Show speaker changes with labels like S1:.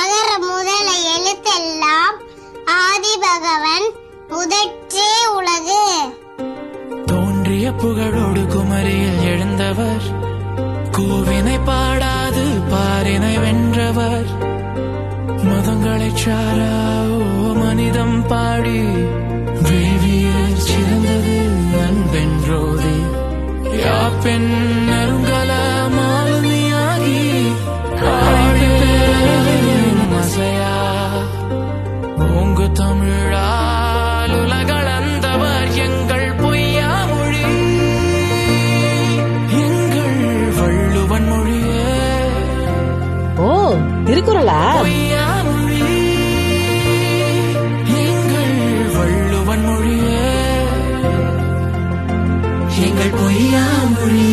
S1: அகர முதல எழுத்தெல்லாம் ஆதி பகவன் முதற்றே உலகு
S2: தோன்றிய புகழோடு குமரியில் எழுந்தவர் கூவினை பாடாது பாரினை வென்றவர் மதங்களை சாரா ஓ மனிதம் பாடி வேவியர் சிறந்தது யா பெண் நருங்கலா உங்கு தமிழால் உலகளந்தவர் எங்கள் பொய்யா மொழி எங்கள் வள்ளுவன் மொழியே
S3: ஓ திருக்குறளா
S2: பொய்யா மொழி எங்கள் வள்ளுவன் மொழியே எங்கள் பொய்யா மொழி